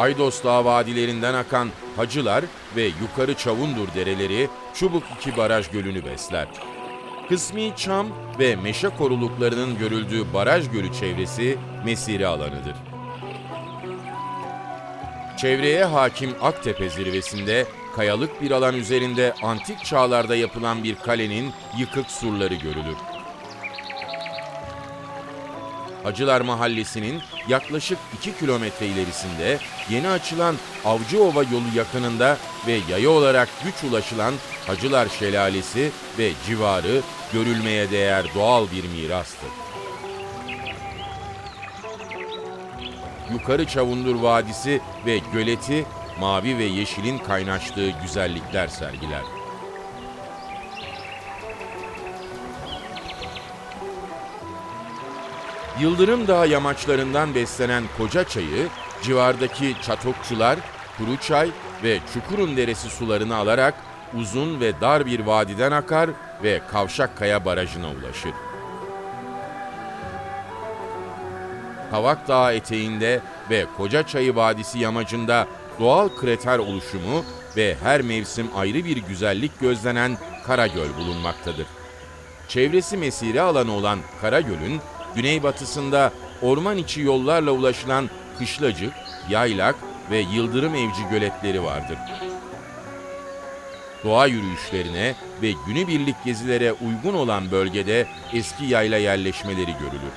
Aydos Dağı vadilerinden akan Hacılar ve Yukarı Çavundur dereleri Çubuk 2 Baraj Gölü'nü besler. Kısmi çam ve meşe koruluklarının görüldüğü baraj gölü çevresi mesire alanıdır. Çevreye hakim Aktepe zirvesinde kayalık bir alan üzerinde antik çağlarda yapılan bir kalenin yıkık surları görülür. Hacılar Mahallesi'nin yaklaşık 2 kilometre ilerisinde yeni açılan Avcıova yolu yakınında ve yaya olarak güç ulaşılan Hacılar Şelalesi ve civarı görülmeye değer doğal bir mirastır. Yukarı Çavundur Vadisi ve göleti mavi ve yeşilin kaynaştığı güzellikler sergiler. Yıldırım Dağı yamaçlarından beslenen Koca Çayı, civardaki Çatokçular, Kuruçay ve Çukurun Deresi sularını alarak uzun ve dar bir vadiden akar ve Kavşakkaya Barajı'na ulaşır. Kavak Dağı eteğinde ve Koca Çayı Vadisi yamacında doğal krater oluşumu ve her mevsim ayrı bir güzellik gözlenen Karagöl bulunmaktadır. Çevresi mesire alanı olan Karagöl'ün güneybatısında orman içi yollarla ulaşılan Kışlacık, Yaylak ve Yıldırım Evci göletleri vardır. Doğa yürüyüşlerine ve günübirlik gezilere uygun olan bölgede eski yayla yerleşmeleri görülür.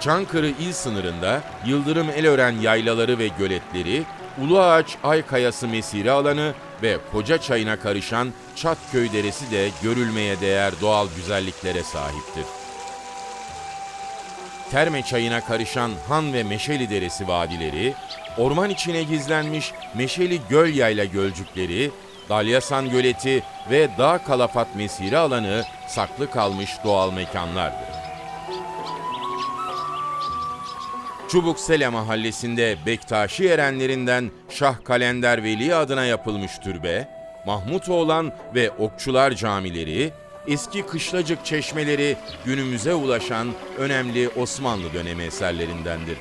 Çankırı il sınırında Yıldırım Elören yaylaları ve göletleri, Uluağaç Aykayası mesire alanı ve Koca Çayı'na karışan Çatköy Deresi de görülmeye değer doğal güzelliklere sahiptir. Terme Çayı'na karışan Han ve Meşeli Deresi vadileri, orman içine gizlenmiş Meşeli Göl Yayla gölcükleri, Dalyasan Göleti ve Dağ Kalafat mesire alanı saklı kalmış doğal mekanlardır. Çubuksele mahallesinde Bektaşi erenlerinden Şah Kalender Veli adına yapılmış türbe, Mahmutoğlan ve Okçular camileri, eski kışlacık çeşmeleri günümüze ulaşan önemli Osmanlı dönemi eserlerindendir.